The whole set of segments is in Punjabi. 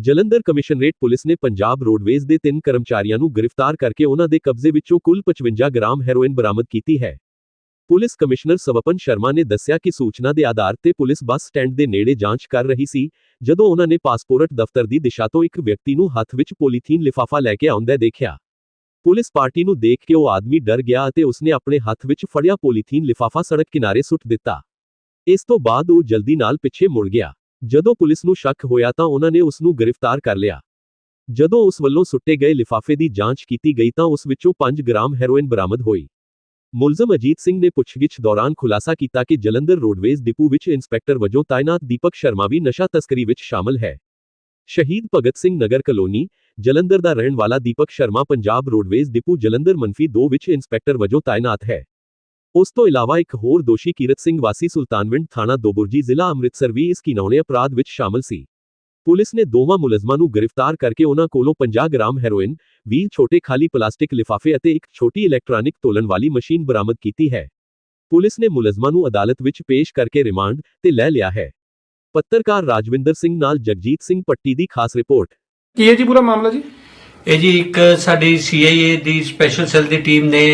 ਜਲੰਧਰ ਕਮਿਸ਼ਨਰੇਟ ਪੁਲਿਸ ਨੇ ਪੰਜਾਬ ਰੋਡਵੇਜ਼ ਦੇ ਤਿੰਨ ਕਰਮਚਾਰੀਆਂ ਨੂੰ ਗ੍ਰਿਫਤਾਰ ਕਰਕੇ ਉਹਨਾਂ ਦੇ ਕਬਜ਼ੇ ਵਿੱਚੋਂ ਕੁੱਲ 55 ਗ੍ਰਾਮ ਹੈਰੋਇਨ ਬਰਾਮਦ ਕੀਤੀ ਹੈ। ਪੁਲਿਸ ਕਮਿਸ਼ਨਰ ਸਵਪਨ ਸ਼ਰਮਾ ਨੇ ਦੱਸਿਆ ਕਿ ਸੂਚਨਾ ਦੇ ਆਧਾਰ ਤੇ ਪੁਲਿਸ ਬੱਸ ਸਟੈਂਡ ਦੇ ਨੇੜੇ ਜਾਂਚ ਕਰ ਰਹੀ ਸੀ, ਜਦੋਂ ਉਹਨਾਂ ਨੇ ਪਾਸਪੋਰਟ ਦਫ਼ਤਰ ਦੀ ਦਿਸ਼ਾ ਤੋਂ ਇੱਕ ਵਿਅਕਤੀ ਨੂੰ ਹੱਥ ਵਿੱਚ ਪੋਲੀਥੀਨ ਲਿਫਾਫਾ ਲੈ ਕੇ ਆਉਂਦਾ ਦੇਖਿਆ। ਪੁਲਿਸ ਪਾਰਟੀ ਨੂੰ ਦੇਖ ਕੇ ਉਹ ਆਦਮੀ ਡਰ ਗਿਆ ਅਤੇ ਉਸਨੇ ਆਪਣੇ ਹੱਥ ਵਿੱਚ ਫੜਿਆ ਪੋਲੀਥੀਨ ਲਿਫਾਫਾ ਸੜਕ ਕਿਨਾਰੇ ਸੁੱਟ ਦਿੱਤਾ। ਇਸ ਤੋਂ ਬਾਅਦ ਉਹ ਜਲਦੀ ਨਾਲ ਪਿੱਛੇ ਮੁੜ ਗਿਆ। ਜਦੋਂ ਪੁਲਿਸ ਨੂੰ ਸ਼ੱਕ ਹੋਇਆ ਤਾਂ ਉਹਨਾਂ ਨੇ ਉਸ ਨੂੰ ਗ੍ਰਿਫਤਾਰ ਕਰ ਲਿਆ। ਜਦੋਂ ਉਸ ਵੱਲੋਂ ਸੁੱਟੇ ਗਏ ਲਿਫਾਫੇ ਦੀ ਜਾਂਚ ਕੀਤੀ ਗਈ ਤਾਂ ਉਸ ਵਿੱਚੋਂ 5 ਗ੍ਰਾਮ ਹੈਰੋਇਨ ਬਰਾਮਦ ਹੋਈ। ਮੁਲਜ਼ਮ ਅਜੀਤ ਸਿੰਘ ਨੇ ਪੁੱਛਗਿੱਛ ਦੌਰਾਨ ਖੁਲਾਸਾ ਕੀਤਾ ਕਿ ਜਲੰਧਰ ਰੋਡਵੇਜ਼ ਡਿਪੂ ਵਿੱਚ ਇੰਸਪੈਕਟਰ ਵਜੋਂ ਤਾਇਨਾਤ ਦੀਪਕ ਸ਼ਰਮਾ ਵੀ ਨਸ਼ਾ ਤਸਕਰੀ ਵਿੱਚ ਸ਼ਾਮਲ ਹੈ। ਸ਼ਹੀਦ ਭਗਤ ਸਿੰਘ ਨਗਰ ਕਲੋਨੀ, ਜਲੰਧਰ ਦਾ ਰਹਿਣ ਵਾਲਾ ਦੀਪਕ ਸ਼ਰਮਾ ਪੰਜਾਬ ਰੋਡਵੇਜ਼ ਡਿਪੂ ਜਲੰਧਰ ਮੰਫੀ 2 ਵਿੱਚ ਇੰਸਪੈਕਟਰ ਵਜੋਂ ਤਾਇਨਾਤ ਹੈ। ਉਸ ਤੋਂ ਇਲਾਵਾ ਇੱਕ ਹੋਰ ਦੋਸ਼ੀ ਕੀਰਤ ਸਿੰਘ ਵਾਸੀ ਸੁਲਤਾਨਵਿੰਡ ਥਾਣਾ ਦੋਬੁਰਜੀ, ਜ਼ਿਲ੍ਹਾ ਅੰਮ੍ਰਿਤਸਰ ਵੀ ਇਸ ਘਿਨੌਣੇ ਅਪਰਾਧ ਵਿੱਚ ਸ਼ਾਮਲ ਸੀ। ਪੁਲਿਸ ਨੇ ਦੋਵਾਂ ਮੁਲਜ਼ਮਾਂ ਨੂੰ ਗ੍ਰਿਫਤਾਰ ਕਰਕੇ ਉਹਨਾਂ ਕੋਲੋਂ 50 ਗ੍ਰਾਮ ਹੈਰੋਇਨ 20 ਛੋਟੇ ਖਾਲੀ ਪਲਾਸਟਿਕ ਲਿਫਾਫੇ ਅਤੇ ਇੱਕ ਛੋਟੀ ਇਲੈਕਟ੍ਰੋਨਿਕ ਤੋਲਣ ਵਾਲੀ ਮਸ਼ੀਨ ਬਰਾਮਦ ਕੀਤੀ ਹੈ। ਪੁਲਿਸ ਨੇ ਮੁਲਜ਼ਮਾਂ ਨੂੰ ਅਦਾਲਤ ਵਿੱਚ ਪੇਸ਼ ਕਰਕੇ ਰਿਮਾਂਡ ਤੇ ਲੈ ਲਿਆ ਹੈ। ਪੱਤਰਕਾਰ ਰਾਜਵਿੰਦਰ ਸਿੰਘ ਨਾਲ ਜਗਜੀਤ ਸਿੰਘ ਪੱਟੀ ਦੀ ਖਾਸ ਰਿਪੋਰਟ। ਕੀ ਹੈ ਜੀ ਪੂਰਾ ਮਾਮਲਾ ਜੀ? ਇਹ ਜੀ ਇੱਕ ਸਾਡੀ CIA ਦੀ ਸਪੈਸ਼ਲ ਸੈੱਲ ਦੀ ਟੀਮ ਨੇ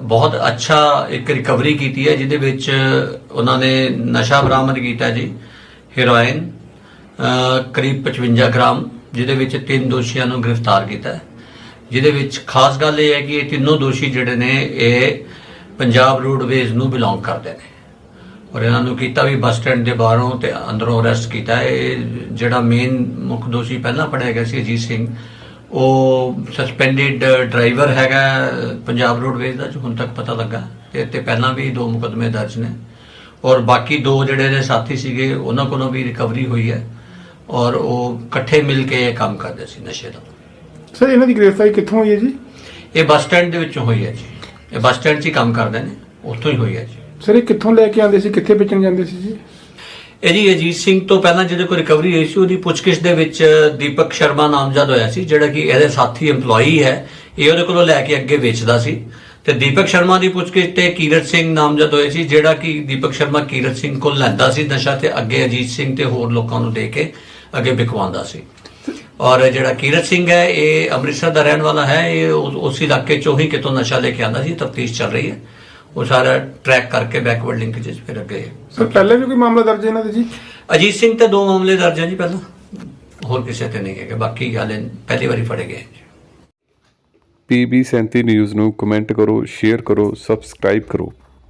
ਬਹੁਤ ਅੱਛਾ ਇੱਕ ਰਿਕਵਰੀ ਕੀਤੀ ਹੈ, ਜਿਹਦੇ ਵਿੱਚ ਉਹਨਾਂ ਨੇ ਨਸ਼ਾ ਬਰਾਮਦ ਕੀਤਾ ਜੀ ਹੈਰੋਇਨ ਕਰੀਬ 55 ਗ੍ਰਾਮ, ਜਿਹਦੇ ਵਿੱਚ ਤਿੰਨ ਦੋਸ਼ੀਆਂ ਨੂੰ ਗ੍ਰਿਫਤਾਰ ਕੀਤਾ ਜਿਹਦੇ ਵਿੱਚ ਖਾਸ ਗੱਲ ਇਹ ਹੈ ਕਿ ਇਹ ਤਿੰਨੋਂ ਦੋਸ਼ੀ ਜਿਹੜੇ ਨੇ, ਇਹ ਪੰਜਾਬ ਰੋਡਵੇਜ਼ ਨੂੰ ਬਿਲੋਂਗ ਕਰਦੇ ਨੇ। ਔਰ ਇਹਨਾਂ ਨੂੰ ਕੀਤਾ ਵੀ ਬੱਸ ਸਟੈਂਡ ਦੇ ਬਾਹਰੋਂ ਤੇ ਅੰਦਰੋਂ ਅਰੈਸਟ ਕੀਤਾ ਇਹ ਜਿਹੜਾ ਮੇਨ ਮੁੱਖ ਦੋਸ਼ੀ ਪਹਿਲਾਂ ਫੜਿਆ ਗਿਆ ਸੀ ਅਜੀਤ ਸਿੰਘ ਉਹ ਸਸਪੈਂਡਡ ਡਰਾਈਵਰ ਹੈਗਾ ਪੰਜਾਬ ਰੋਡਵੇਜ਼ ਦਾ ਜੋ ਹੁਣ ਤੱਕ ਪਤਾ ਲੱਗਾ। ਤੇ ਤੇ ਪਹਿਲਾਂ ਵੀ ਦੋ ਮੁਕਦਮੇ ਦਰਜ ਨੇ। ਔਰ ਬਾਕੀ ਦੋ ਜਿਹੜੇ ਨੇ ਸਾਥੀ ਸੀਗੇ ਉਹਨਾਂ ਕੋਲੋਂ ਵੀ ਰਿਕਵਰੀ ਹੋਈ ਹੈ। ਔਰ ਉਹ ਇਕੱਠੇ ਮਿਲ ਕੇ ਇਹ ਕੰਮ ਕਰਦੇ ਸੀ ਨਸ਼ੇ ਦਾ। ਸਰ ਇਹਨਾਂ ਦੀ ਗ੍ਰਿਫਤਾਰੀ ਕਿੱਥੋਂ ਹੋਈ ਹੈ ਜੀ? ਇਹ ਬੱਸ ਸਟੈਂਡ ਦੇ ਵਿੱਚੋਂ ਹੋਈ ਹੈ ਜੀ। ਇਹ ਬੱਸ ਸਟੈਂਡ 'ਚ ਹੀ ਕੰਮ ਕਰਦੇ ਨੇ ਉੱਥੋਂ ਹੀ ਹੋਈ ਹੈ ਜੀ। ਸਰ ਇਹ ਕਿੱਥੋਂ ਲੈ ਕੇ ਆਉਂਦੇ ਸੀ ਕਿੱਥੇ ਵੇਚਣ ਜਾਂਦੇ ਸੀ ਜੀ? ਇਹ ਜੀ ਅਜੀਤ ਸਿੰਘ ਤੋਂ ਪਹਿਲਾਂ ਜਿਹਦੇ ਕੋਈ ਰਿਕਵਰੀ ਹੋਈ ਸੀ, ਉਹਦੀ ਪੁੱਛਗਿੱਛ ਦੇ ਵਿੱਚ ਦੀਪਕ ਸ਼ਰਮਾ ਨਾਮਜ਼ਦ ਹੋਇਆ ਸੀ, ਜਿਹੜਾ ਕਿ ਇਹਦੇ ਸਾਥੀ EMPLOYEE ਹੈ। ਇਹ ਉਹਦੇ ਕੋਲੋਂ ਲੈ ਕੇ ਅੱਗੇ ਵੇਚਦਾ ਸੀ। ਤੇ ਦੀਪਕ ਸ਼ਰਮਾ ਦੀ ਪੁੱਛਗਿੱਛ ਤੇ ਕੀਰਤ ਸਿੰਘ ਨਾਮਜ਼ਦ ਹੋਏ ਸੀ, ਜਿਹੜਾ ਕਿ ਦੀਪਕ ਸ਼ਰਮਾ ਕੀਰਤ ਸਿੰਘ ਕੋਲ ਲੈਂਦਾ ਸੀ ਨਸ਼ਾ ਤੇ ਅੱਗੇ ਅਜੀਤ ਸਿੰਘ ਤੇ ਹੋਰ ਲੋਕਾਂ ਨੂੰ ਦੇ ਕੇ ਅੱਗੇ ਵਿਕਵਾਉਂਦਾ ਸੀ। ਔਰ ਜਿਹੜਾ ਕੀਰਤ ਸਿੰਘ ਹੈ, ਇਹ ਅੰਮ੍ਰਿਤਸਰ ਦਾ ਰਹਿਣ ਵਾਲਾ ਹੈ, ਇਹ ਉਸ ਉਸ ਇਲਾਕੇ ਚੋਂ ਹੀ ਕਿਤੋਂ ਨਸ਼ਾ ਲੈ ਕੇ ਆਂਦਾ ਸੀ, ਤਫਤੀਸ਼ ਚੱਲ ਰਹੀ ਹੈ। ਉਹ ਸਾਰਾ ਟਰੈਕ ਕਰਕੇ ਬੈਕਵਰਡ ਲਿੰਕੇਜ ਫਿਰ ਅੱਗੇ ਸਰ ਪਹਿਲੇ ਵੀ ਕੋਈ ਮਾਮਲਾ ਦਰਜ ਹੈ ਇਹਨਾਂ ਦੇ ਜੀ? ਅਜੀਤ ਸਿੰਘ ਤੇ ਦੋ ਮਾਮਲੇ ਦਰਜ ਹੈ ਜੀ ਪਹਿਲਾਂ। ਹੋਰ ਕਿਸੇ ਤੇ ਨਹੀਂ ਹੈਗੇ। ਬਾਕੀ ਹਾਲੇ ਪਹਿਲੀ ਵਾਰੀ ਫੜੇ ਗਏ ਪੀਬੀ 37 ਨਿਊਜ਼ ਨੂੰ ਕਮੈਂਟ ਕਰੋ ਸ਼ੇਅਰ ਕਰੋ ਸਬਸਕ੍ਰਾਈਬ ਕਰੋ।